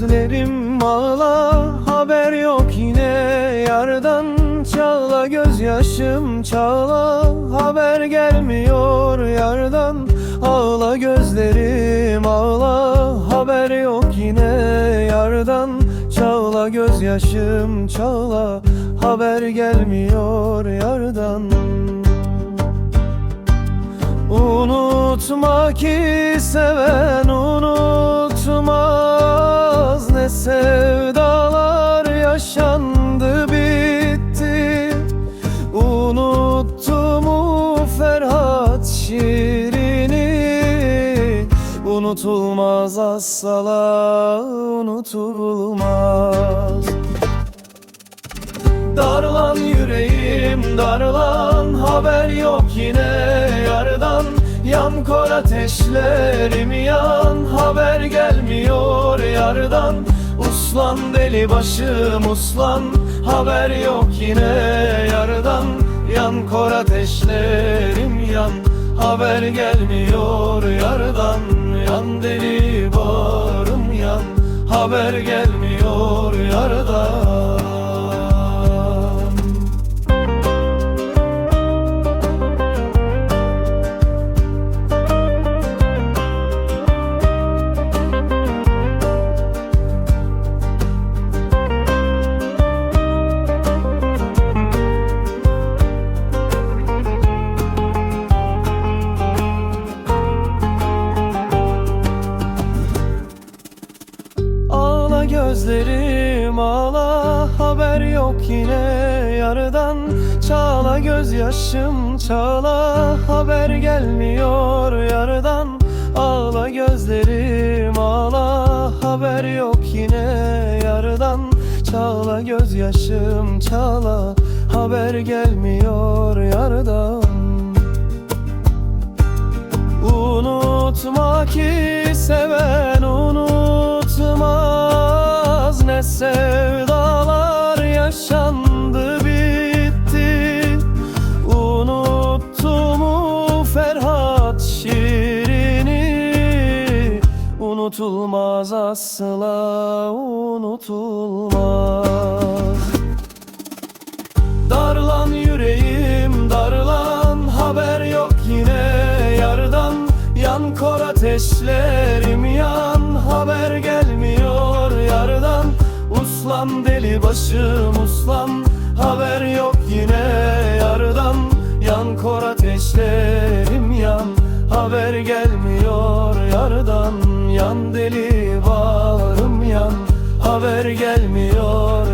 Gözlerim ağla haber yok yine. Yardan Çağla gözyaşım çağla. Haber gelmiyor yardan Ağla. Gözlerim ağla haber yok yine. Yardan Çağla gözyaşım çağla. Haber gelmiyor yardan. Unutma ki seven unutma şiirini Unutulmaz asla unutulmaz. Darlan yüreğim darlan Haber yok yine yardan. Yan kor ateşlerim yan Haber gelmiyor yardan. Uslan deli başım uslan Haber yok yine yardan. Yan kor ateşlerim yan Haber gelmiyor yardan Yan deli bağrım yan. Haber gelmiyor yardan gözlerim ağla Haber yok yine yarıdan. Çağla gözyaşım çağla Haber gelmiyor yarıdan. Ağla gözlerim ağla Haber yok yine yarıdan. Çağla gözyaşım çağla Haber gelmiyor yarıdan. Unutma ki seven Sevdalar yaşandı bitti. Unuttu mu Ferhat şiirini. Unutulmaz asla unutulmaz. Darlan yüreğim darlan. Haber yok yine yardan. Yan kor ateşlerim Uslan deli başım uslan Haber yok yine yardan. Yan kor ateşlerim yan. Haber gelmiyor yardan. Yan deli bağrım yan. Haber gelmiyor